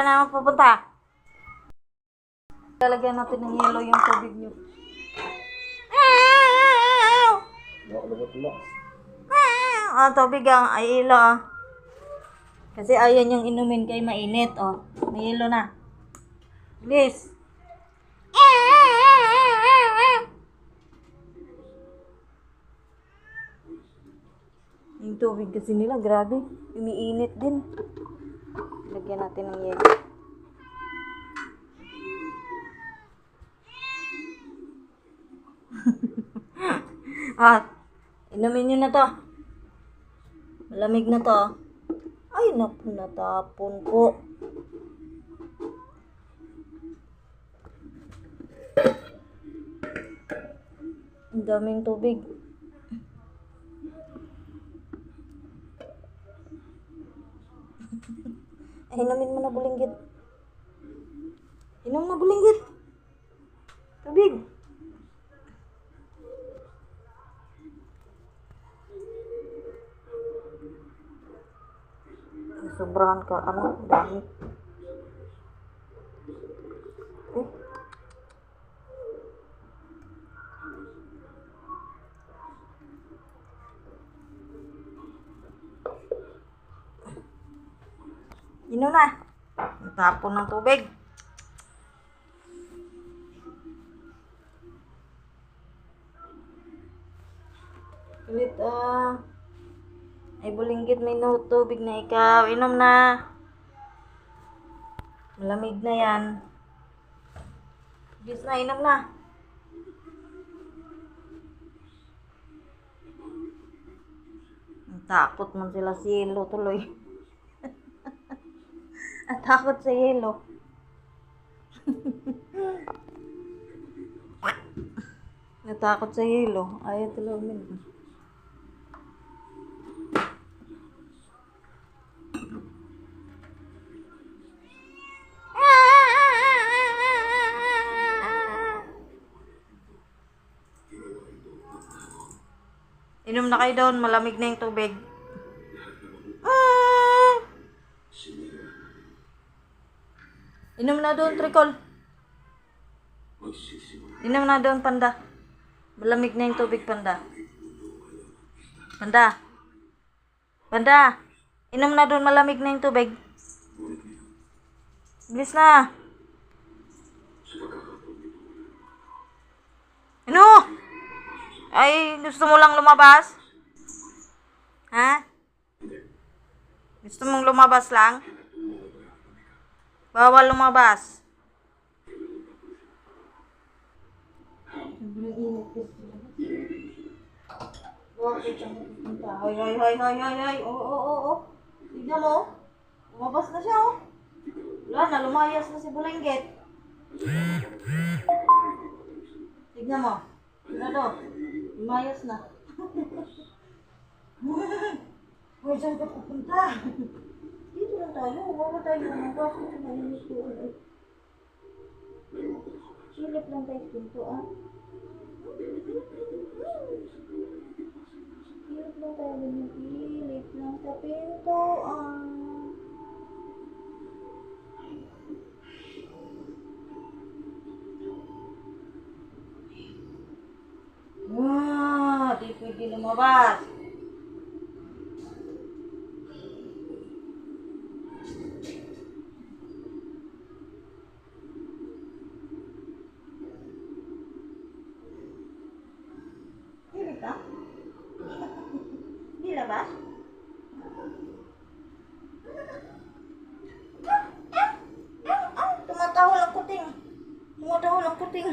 Saan naman pupunta? Lalagyan natin ng yellow yung tubig nyo. Ah, tubig ang ay ilo ah. Kasi ayaw niyang inumin kay mainit oh. May yelo na. Please. Yung tubig kasi nila, grabe. Umiinit din. Lagyan natin ng yelo. ah, inumin nyo na to. Malamig na to. Ay, naku, natapon ko. Ang daming tubig. Ay, inumin mo na bulinggit. Inom na bulinggit. Tubig. Sobrahan ka, ano, dami. Inom na. Tapon ng tubig. Ulit, ah. Ay, bulinggit, may no tubig na ikaw. Inom na. Malamig na yan. Diyos na, inom na. Takot man sila si Yelo tuloy. Ang takot sa Yelo. Natakot sa Yelo. Ayaw uminom. Inom na kayo doon, malamig na yung tubig. Ah! Inom na doon, Tricol. Inom na doon, Panda. Malamig na yung tubig, Panda. Panda. Panda. Inom na doon, malamig na yung tubig. Bilis na. Ano? Ay, gusto mo lang lumabas? Ha? Gusto mong lumabas lang? Bawal lumabas. Hoy, hoy, hoy, hoy, hoy, hoy. Oo, oo, oo, oo. Tignan mo. Lumabas na siya, oh. Wala na, lumayas na si Bulenggit. Tignan mo. Tignan to. Lumayas na. Hoy, saan ka pupunta? Dito lang tayo. Huwag na tayo lumabas. Ito mainit ko. Silip lang tayo dito, ah. Silip lang tayo lumipilip lang sa pinto, ah. Ah, di pwede lumabas. 这个